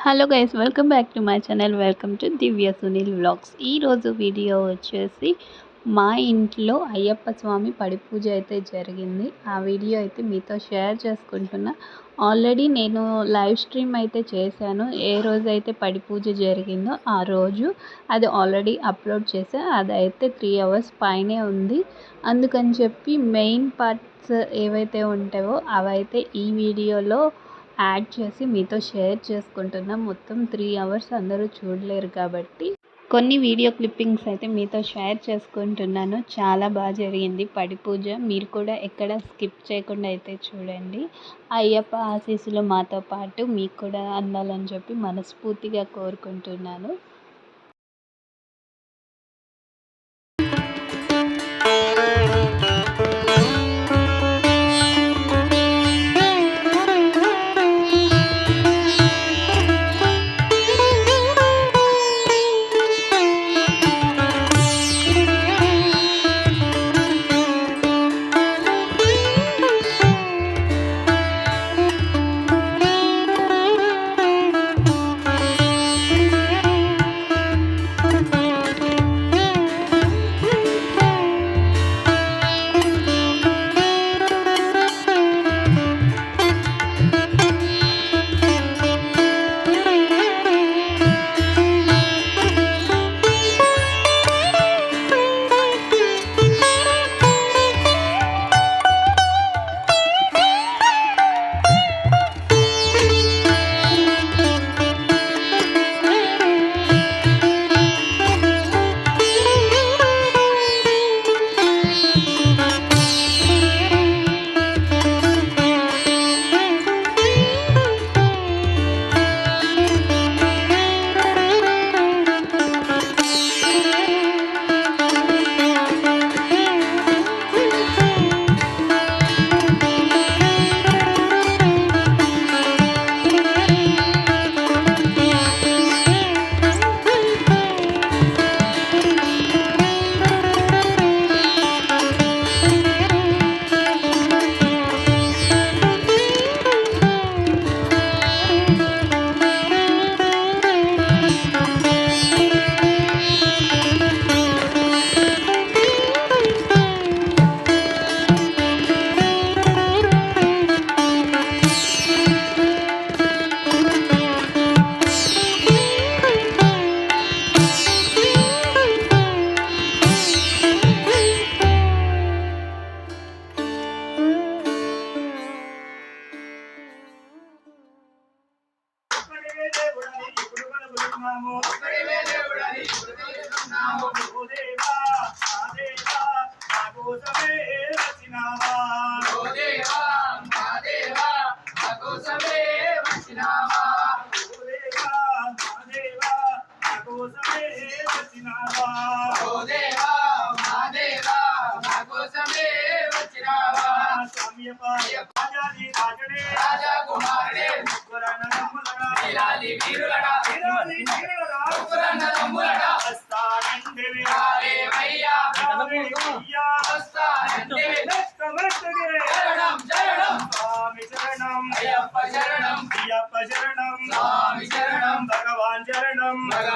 Hello guys welcome back to my channel. Welcome to Divya Sunil vlogs. ఈరోజు video వచ్చేసి మా ఇంట్లో అయ్యప్ప స్వామి పడి పూజ అయితే జరిగింది. ఆ వీడియో అయితే మీతో షేర్ చేసుకుంటున్నా. ఆల్రెడీ నేను లైవ్ స్ట్రీమ్ అయితే చేశాను. ఏ రోజు అయితే పడి పూజ జరిగిందో ఆ రోజు అది ఆల్రెడీ అప్లోడ్ చేసా అదైతే త్రీ అవర్స్ పైనే ఉంది. అందుకని చెప్పి మెయిన్ పార్ట్స్ ఏవైతే ఉంటాయో అవైతే ఈ వీడియోలో యాడ్ చేసి మీతో షేర్ చేసుకుంటున్నా. మొత్తం త్రీ అవర్స్ అందరూ చూడలేరు కాబట్టి. కొన్ని వీడియో క్లిప్పింగ్స్ అయితే మీతో షేర్ చేసుకుంటున్నాను. చాలా బాగా జరిగింది. పడి పూజ మీరు కూడా ఎక్కడ స్కిప్ చేయకుండా అయితే చూడండి. అయ్యప్ప ఆశీస్సులు మాతో పాటు మీకు కూడా అందాలని చెప్పి మనస్ఫూర్తిగా కోరుకుంటున్నాను.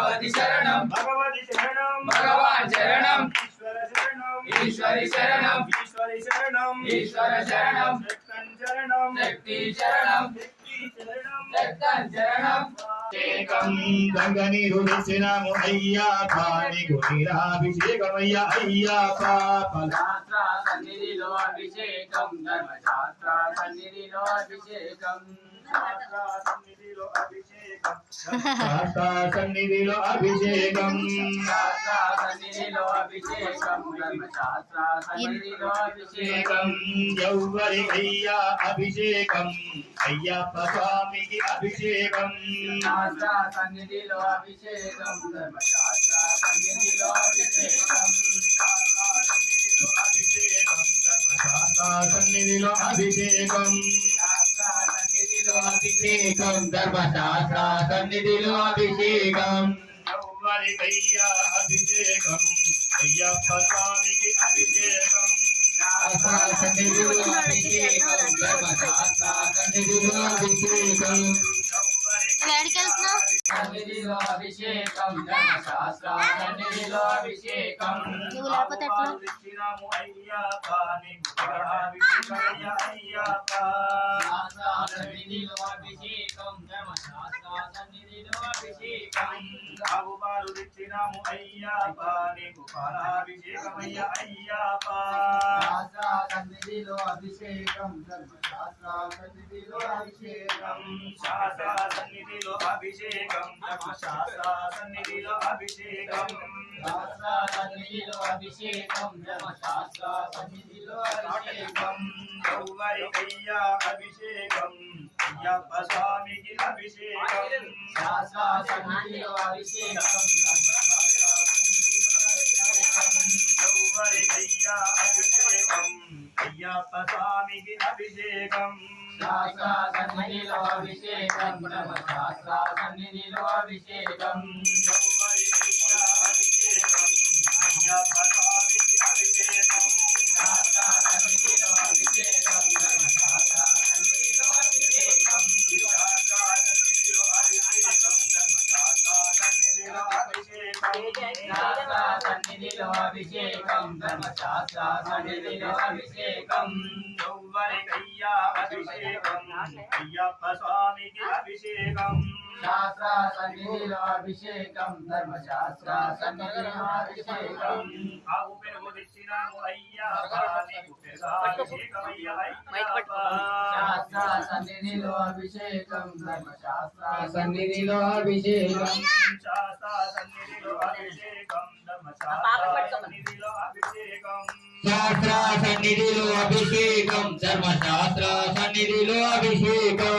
భగవతి శరణం. భగవతి శరణం. భగవాన్ శరణం. ఈశ్వర శరణం. ఈశ్వరి శరణం. ఈశ్వరి శరణం. ఈశ్వర శరణం. శక్తి శరణం. సన్నిధిలో అభిషేకం ధర్మశాస్త్ర సన్నిధిలో అభిషేకం. శాస్త్ర సన్నిధిలో అభిషేకం అభిషేకం శాస్త్ర ఎవ్వరి అయ్యా అభిషేకం అయ్యప్ప స్వామికి అభిషేకం సన్నిధిలో అభిషేకం ధర్మశాస్త్ర సన్నిధిలో అభిషేకం సన్నిధిలో అభిషేకం. శాస్త్ర సన్నిధిలో అభిషేకం. ధర్మశాస్త్ర సన్నిధిలో అభిషేకం ఎవ్వరికయ్యా అభిషేకం. నువ్వు లేకపోతే ఎట్లా తెచ్చినాము అయ్యాప నీకు పరాభిషేకమయ్యా అయ్యాప సన్నిధిలో అభిషేకం ధర్మశాస్త్ర సన్నిధిలో అభిషేకం శాస్త్ర సన్నిధిలో అభిషేకం. అభిషేకం శాస్త్ర సన్నిధిలో అభిషేకం. ధర్మశాస్త్ర సన్నిధిలో అభిషేకం. శాస్త్ర సన్నిధిలో అభిషేకం ఎవరికయ్యా అభిషేకం. అయ్యప్ప స్వామికి అభిషేకం. శాస్త్ర సన్నిధిలో అభిషేకం. ఎవరికయ్యా అభిషేకం అయ్యప్ప స్వామికి అభిషేకం శాస్త్ర సన్నిధిలో అభిషేకం ధర్మశాస్త్ర సన్నిధిలో అభిషేకం ఎవరికయ్యా అభిషేకం అయ్యప్ప స్వామికి అభిషేకం శాస్త్ర సన్నిధిలో అభిషేకం సన్నిధిలో అభిషేకం సన్నిధిలో అభిషేకం ధర్మశాస్త్ర సన్నిధిలో అభిషేకం ఎవరికయ్యా అభిషేకం అయ్యప్ప స్వామికి అభిషేకం. శాస్త్ర సన్నిధిలో అభిషేకం ధర్మశాస్త్ర సన్నిధిలో అభిషేకం శాస్త్ర సన్నిధిలో అభిషేకం ధర్మశాస్త్ర సన్నిధిలో అభిషేకం శాస్త్ర సన్నిధిలో అభిషేకం ధర్మశాస్త్ర సన్నిధిలో అభిషేకం శాస్త్ర సన్నిధిలో అభిషేకం ధర్మశాస్త్ర సన్నిధిలో అభిషేకం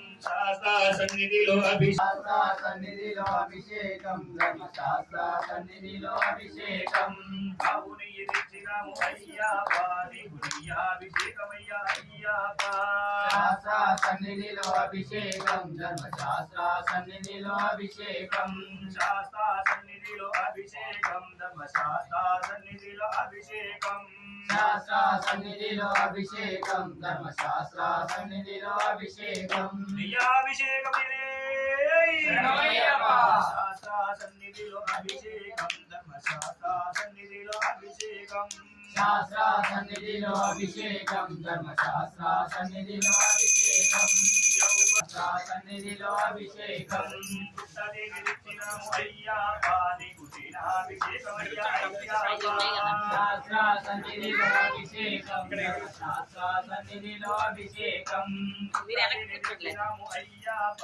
శాస్త్ర సన్నిధిలో అభిషేకం. సన్నిధిలో అభిషేకం. ధర్మశాస్త్ర సన్నిధిలో అభిషేకం. బాబుని అభిషేకమయ్యా అయ్యప్ప శాస్త్ర సన్నిధిలో అభిషేకం. ధర్మశాస్త్ర సన్నిధిలో అభిషేకం. శాస్త్ర సన్నిధిలో అభిషేకం. ధర్మశాస్త్ర సన్నిధిలో అభిషేకం. శాస్త్ర సన్నిధిలో అభిషేకం. ధర్మశాస్త్ర సన్నిధిలో అభిషేకం. శరణమయ్యప్ప. శాస్త్ర సన్నిధిలో అభిషేకం ధర్మశాస్త్ర సన్నిధిలో అభిషేకం శాస్త్ర సన్నిధిలో అభిషేకం ధర్మశాస్త్ర సన్నిధిలో అభిషేకం శాస్త్ర సన్నిధిలో అభిషేకం. శాస్త్ర సన్నిధిలో అభిషేకం ధర్మశాస్త్ర సన్నిధిలో అభిషేకం తెచ్చినాము అయ్యప్ప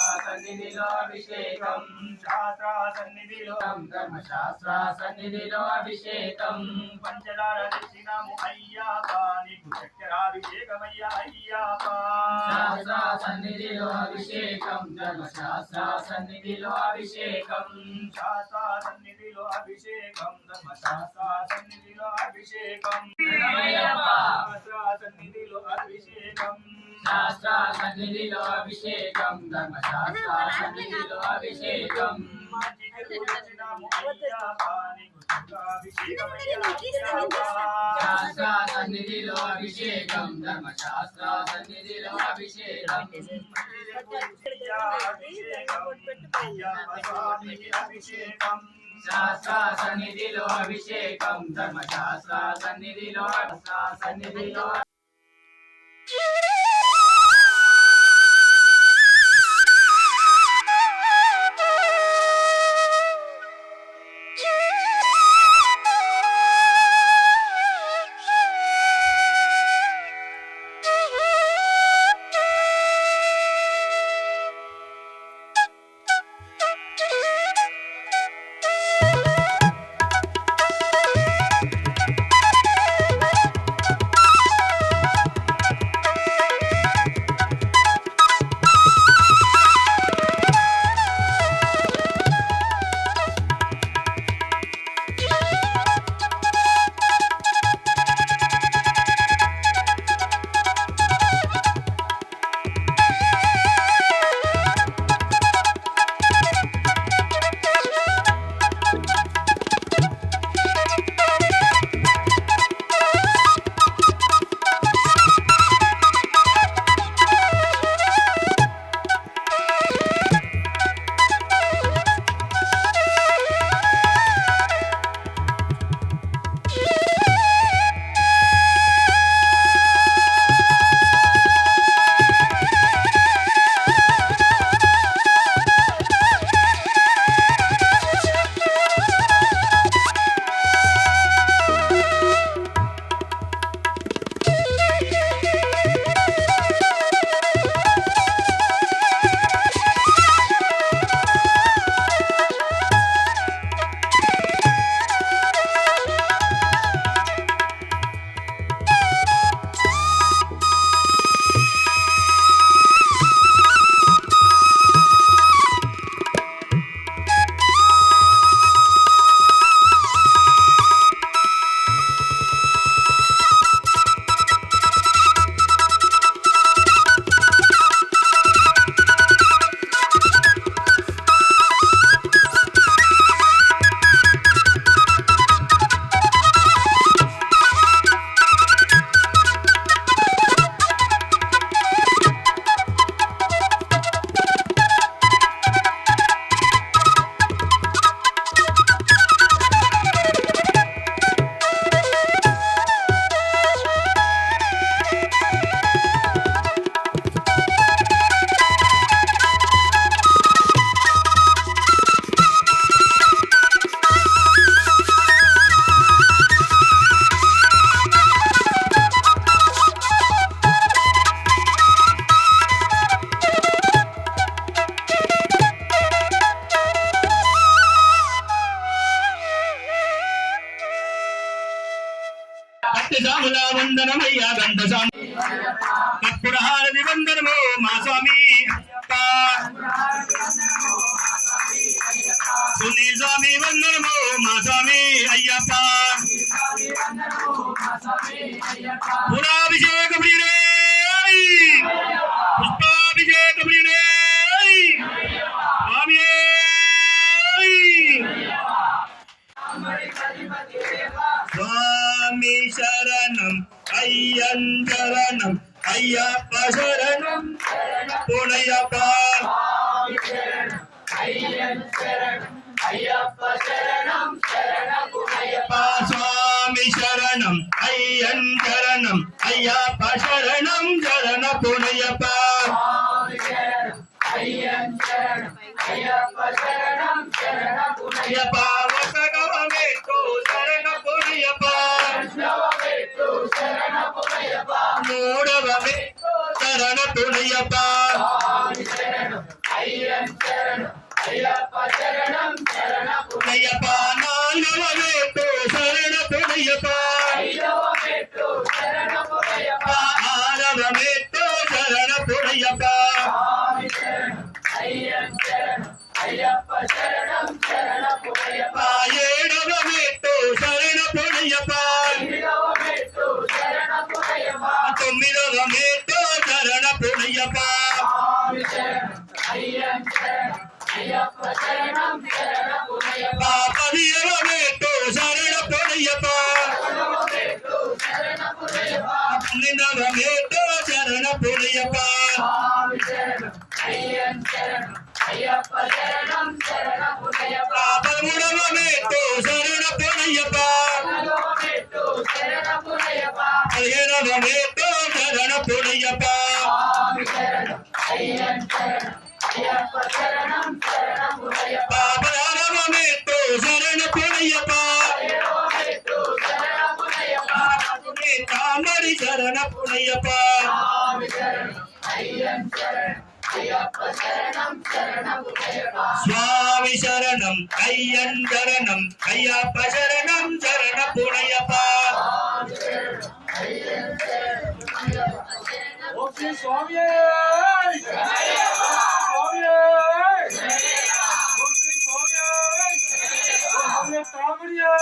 సన్నిధిలో అభిషేకం. శాస్త్ర సన్నిధిలో ధర్మశాస్త్ర సన్నిధిలో అభిషేకం. పంచదార తెచ్చినాము అయ్యప్ప నీకు చక్కెరాభిషేకమయ్యా అయ్యప్ప శాస్త్ర సన్నిధిలో అభిషేకం. ధర్మశాస్త్ర సన్నిధిలో అభిషేకం శాస్త్ర సన్నిధిలో అభిషేకం ధర్మశాస్త్ర సన్నిధిలో అభిషేకం. శాస్త్ర సన్నిధిలో అభిషేకం ధర్మశాస్త్ర సన్నిధిలో అభిషేకం శాస్త్ర సన్నిధిలో అభిషేకం ధర్మశాస్త్ర సన్నిధిలో సన్నిధిలో అయ్యప్ప శరణం పునయ్యప్ప అయ్యప్ప స్వామి శరణం అయ్యన్ శరణం అయ్యప్ప శరణం శరణ పునయ్యప్ప మూడవమేతో శరణ తామడి శరణ పునయ్యప్ప స్వామి శరణం అయ్యన్ శరణం అయ్యప్ప శరణం శరణ పునయ్యప్ప ఓం శ్రీ స్వామియే స్వామియే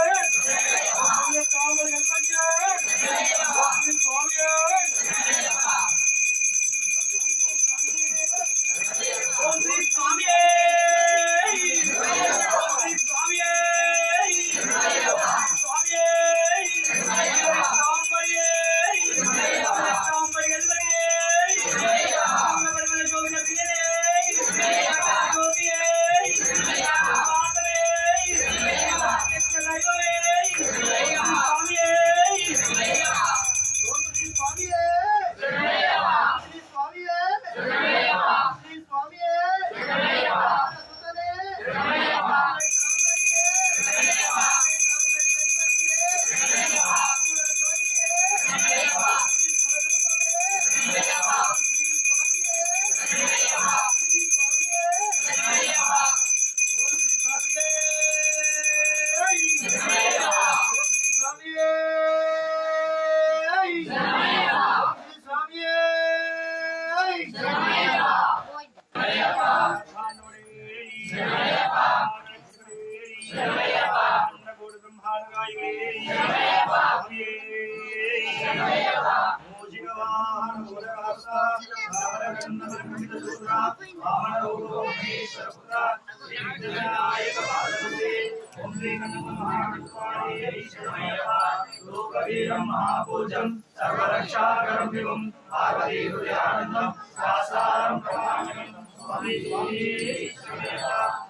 लोकवीरं महापूजं सर्वरक्षाकरं विभुं पार्वतीहृदयानन्दं दासारं प्रमाणं स्वामी स्वामी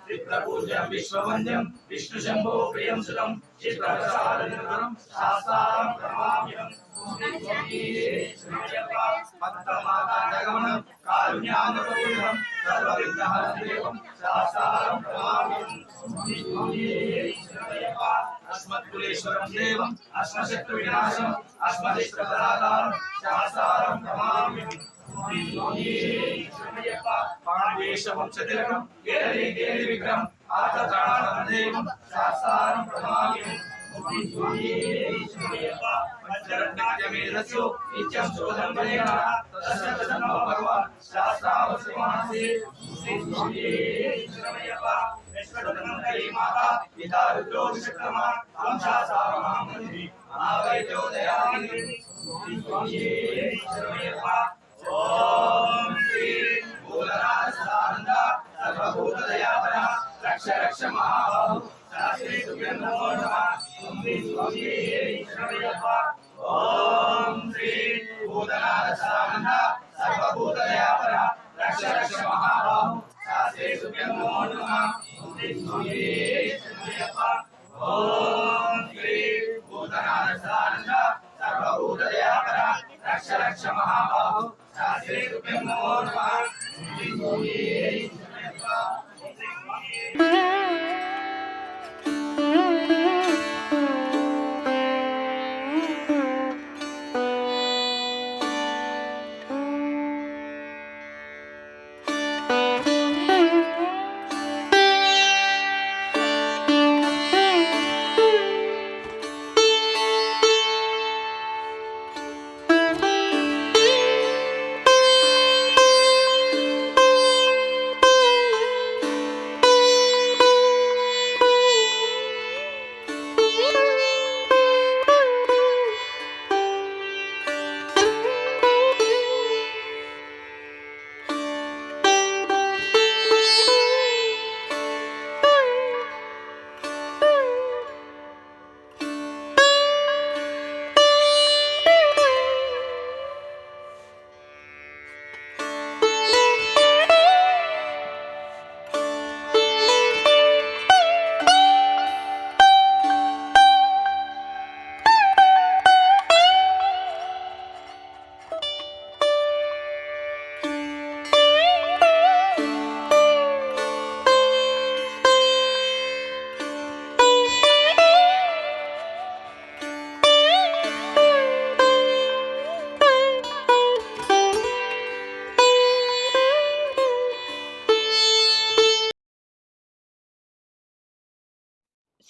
विप्रपूज्यं विश्ववन्द्यं विष्णुशम्भो प्रियं सुतं चित्रप्रसादनिरतरं शास्तारं प्रमाम्यं स्वामी स्वामी श्रीयप्पा मत्तमाता जगमनं कारुण्यामृतपुण्यं అస్మత్కులేశ్వరం దేవం అస్మశత్రు వినాశం అస్మదిష్టపదాధారం శాస్త్రం ప్రమాణ్యం పాండేశవంశతిలకం కేరళీ కేరళీ విగ్రహం ఆతత్రాణం దేవం శాస్త్రం ప్రమాణ్యం శ్రీ స్వామియే శరణమయ్యప్ప సర్వభూతదయాపర రక్ష రక్ష మహాబాహు శాస్త్రీ సుఖ్యం నమో ఓం శ్రీ భూతనాథసానంద సర్వభూతదయాపర రక్ష రక్ష మహాబాహు శాస్త్రీ సుఖ్యం నమో. నమః ఓం శ్రీ స్వామియే శరణమయ్యప్ప ఓం శ్రీ భూతనాథసానంద సర్వభూతదయాపర రక్ష రక్ష మహాబాహు. శాస్త్రీ సుఖ్యం నమో. నమః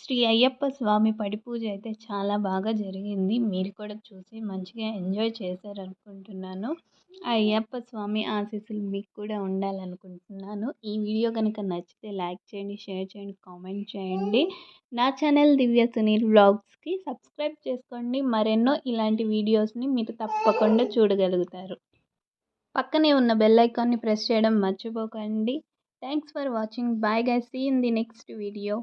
శ్రీ అయ్యప్ప స్వామి పడి పూజ అయితే చాలా బాగా జరిగింది. మీరు కూడా చూసి మంచిగా ఎంజాయ్ చేశారనుకుంటున్నాను. ఆ అయ్యప్ప స్వామి ఆశీస్సులు మీకు కూడా ఉండాలనుకుంటున్నాను. ఈ వీడియో కనుక నచ్చితే లైక్ చేయండి షేర్ చేయండి కామెంట్ చేయండి. నా ఛానల్ దివ్య సునీల్ వ్లాగ్స్కి సబ్స్క్రైబ్ చేసుకోండి. మరెన్నో ఇలాంటి వీడియోస్ని మీరు తప్పకుండా చూడగలుగుతారు. పక్కనే ఉన్న బెల్ ఐకాన్ని ప్రెస్ చేయడం మర్చిపోకండి. Thanks for watching. Bye guys see in the next video.